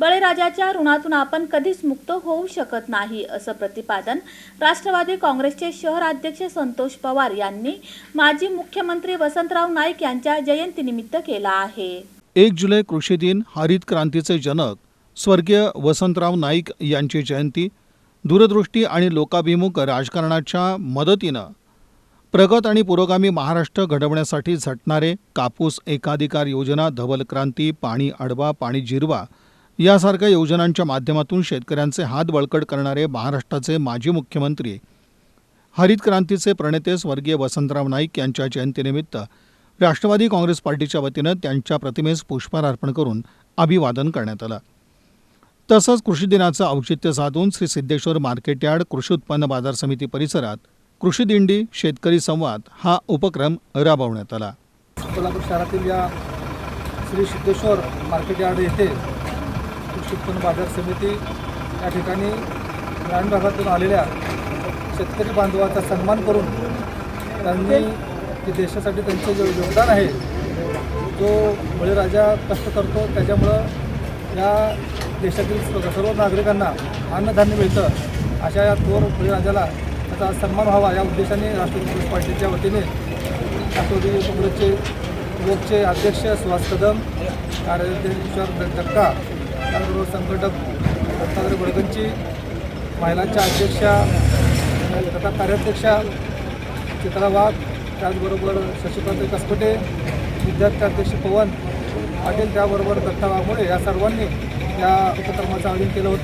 बळीराजाच्या ऋणातून आपण कधीच मुक्त होऊ शकत नाही असं प्रतिपादन राष्ट्रवादी काँग्रेसचे शहराध्यक्ष संतोष पवार यांनी माजी मुख्यमंत्री वसंतराव नाईक यांच्या जयंतीनिमित्त केला आहे. एक जुलै कृषी दिन हरित क्रांतीचे जनक स्वर्गीय वसंतराव नाईक यांची जयंती दूरदृष्टी आणि लोकाभिमुख राजकारणाच्या मदतीनं प्रगत आणि पुरोगामी महाराष्ट्र घडवण्यासाठी झटणारे कापूस एकाधिकार योजना धवल क्रांती पाणी अडवा पाणी जिरवा यासारख्या योजनांच्या माध्यमातून शेतकऱ्यांचे हात बळकट करणारे महाराष्ट्राचे माजी मुख्यमंत्री हरित क्रांतीचे प्रणेते स्वर्गीय वसंतराव नाईक यांच्या जयंतीनिमित्त राष्ट्रवादी काँग्रेस पार्टीच्या वतीनं त्यांच्या प्रतिमेस पुष्पहार अर्पण करून अभिवादन करण्यात आलं. तसंच कृषी दिनाचं औचित्य साधून श्री सिद्धेश्वर मार्केट यार्ड कृषी उत्पन्न बाजार समिती परिसरात कृषी दिंडी शेतकरी संवाद हा उपक्रम राबवण्यात आला. कोल्हापूर शहरातील या श्री सिद्धेश्वर मार्केट यार्ड येथे कृषी उत्पन्न बाजार समिती या ठिकाणी ग्रामीण भागातून आलेल्या शेतकरी बांधवाचा सन्मान करून त्यांनी जे देशासाठी त्यांचं जे योगदान आहे जो बळीराजा कष्ट करतो त्याच्यामुळं या देशातील सर्व सर्व नागरिकांना अन्नधान्य मिळतं अशा या थोर बळीराजाला त्याचा सन्मान व्हावा या उद्देशाने राष्ट्रवादी काँग्रेस पार्टीच्या वतीने राष्ट्रवादी काँग्रेसचे युवकचे अध्यक्ष सुहास कदम कार्याध्यक्ष जगता त्याचबरोबर संघटक रत्नागर बडगंची महिलांच्या अध्यक्षा तथा कार्याध्यक्षा चित्रा वाघ त्याचबरोबर शशिकांत कसपटे विद्यार्थ्याध्यक्ष पवन पाटील त्याबरोबर दत्ता वाघमोडे या सर्वांनी या उपक्रमाचं आयोजन केलं होतं.